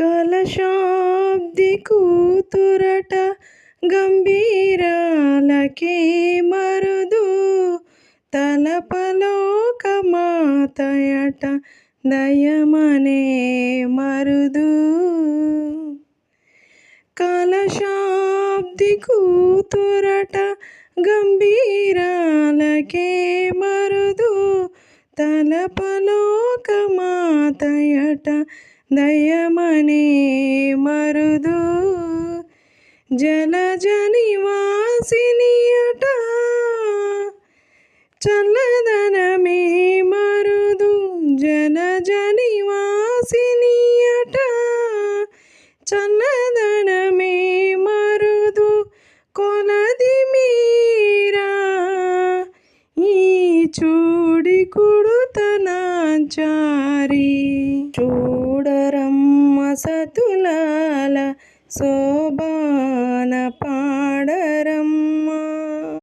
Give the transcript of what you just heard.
కలశాబ్ది కూతురట గంభీరాలకే మరుదు. తలపలోకమాతయట దయమనే మరుదు. కలశాబ్ది కూతురట గంభీరాలకే మరుదు. తలపలోకమాతయట దయమనే మరుదు. జలజని జలజనివాసినియట చల్లదనమే మరుదు. జలజని జలజనివాసినియట చల్లదనమే మరుదు. కొలది మీరా. ఈ చూడి కుడుతనాచారి చూ సతులాల శోభాన పాడరం.